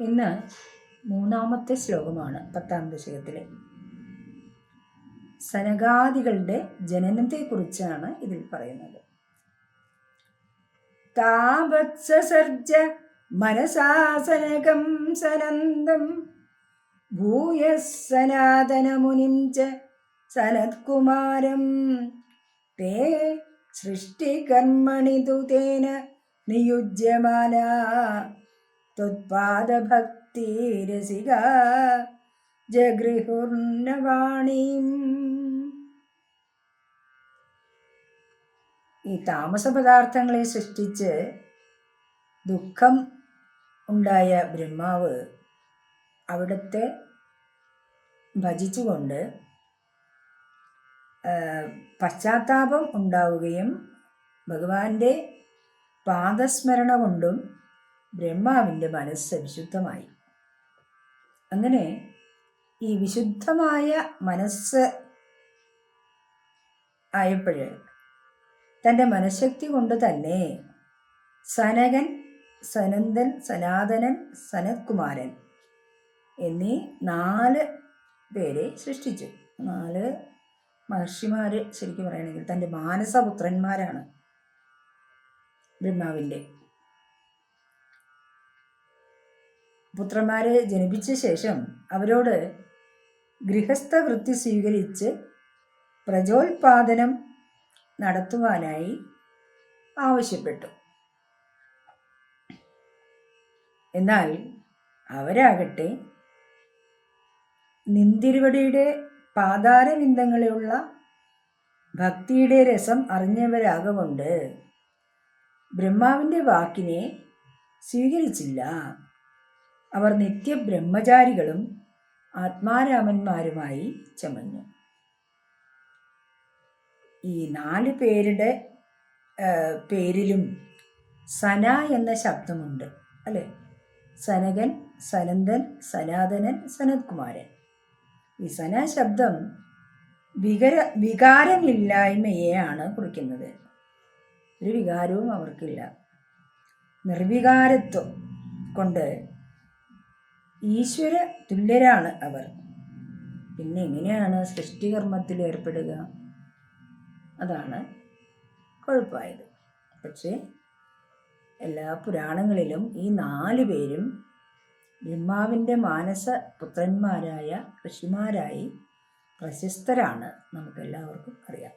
ഇന്ന് മൂന്നാമത്തെ ശ്ലോകമാണ് പത്താം ദശകത്തിലെ. സനകാദികളുടെ ജനനത്തെക്കുറിച്ചാണ് ഇതിൽ പറയുന്നത്. താപത്സർജ മനസാസനകം സനന്തം ഭൂയ സനാതനമുനിം ച സനത്കുമാരം. തേ സൃഷ്ടികർമ്മണി തേന നിയുജ്യമാന ത്വത്പാദഭക്തിരസിക ജഗൃഹുർണവാണീം. ഈ താമസ പദാർത്ഥങ്ങളെ സൃഷ്ടിച്ച് ദുഃഖം ഉണ്ടായ ബ്രഹ്മാവ് അവിടുത്തെ ഭജിച്ചുകൊണ്ട് പശ്ചാത്താപം ഉണ്ടാവുകയും ഭഗവാന്റെ പാദസ്മരണ കൊണ്ടും ബ്രഹ്മാവിന്റെ മനസ്സ് വിശുദ്ധമായി. അങ്ങനെ ഈ വിശുദ്ധമായ മനസ്സ് ആയപ്പോൾ തന്റെ മനഃശക്തി കൊണ്ട് തന്നെ സനകൻ സനന്ദൻ സനാതനൻ സനത്കുമാരൻ എന്നീ നാല് പേരെ സൃഷ്ടിച്ചു. നാല് മഹർഷിമാർ ശരിക്കും പറയുകയാണെങ്കിൽ തന്റെ മാനസപുത്രന്മാരാണ് ബ്രഹ്മാവിന്റെ. പുത്രന്മാരെ ജനിപ്പിച്ച ശേഷം അവരോട് ഗൃഹസ്ഥ വൃത്തി സ്വീകരിച്ച് പ്രജോത്പാദനം നടത്തുവാനായി ആവശ്യപ്പെട്ടു. എന്നാൽ അവരാകട്ടെ നിന്തിരുവടിയുടെ പാതാരവിന്ദങ്ങളെയുള്ള ഭക്തിയുടെ രസം അറിഞ്ഞവരാകൊണ്ട് ബ്രഹ്മാവിന്റെ വാക്കിനെ സ്വീകരിച്ചില്ല. അവർ നിത്യബ്രഹ്മചാരികളും ആത്മാരാമന്മാരുമായി ചമഞ്ഞു. ഈ നാല് പേരുടെ പേരിലും സന എന്ന ശബ്ദമുണ്ട് അല്ലേ? സനകൻ സനന്ദൻ സനാതനൻ സനത്കുമാരൻ. ഈ സന ശബ്ദം വികര വികാരമില്ലായ്മയെയാണ് കുറിക്കുന്നത്. ഒരു വികാരവും അവർക്കില്ല. നിർവികാരത്വം കൊണ്ട് ഈശ്വര തുല്യരാണ് അവർ. പിന്നെ എങ്ങനെയാണ് സൃഷ്ടികർമ്മത്തിൽ ഏർപ്പെടുക? അതാണ് കുഴപ്പമായത് പക്ഷേ എല്ലാ പുരാണങ്ങളിലും ഈ നാല് പേരും ബ്രഹ്മാവിന്റെ മാനസ പുത്രന്മാരായ ഋഷിമാരായി പ്രശസ്തരാണ് നമുക്കെല്ലാവർക്കും അറിയാം.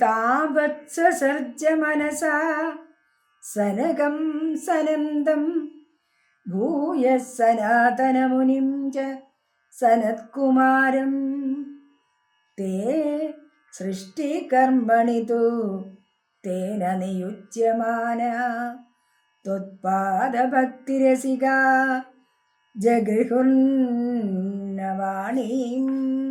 താപത്സർജ മനസാ സനകം സനന്ദം ഭൂയ സനാതനമുനിം ച സനത്കുമാരം. തേ സൃഷ്ടികർമ്മണി തു തേന നിയുജ്യമാന. ത്വത്പാദഭക്തിരസിക ജഗൃഹുന്നവാണീം.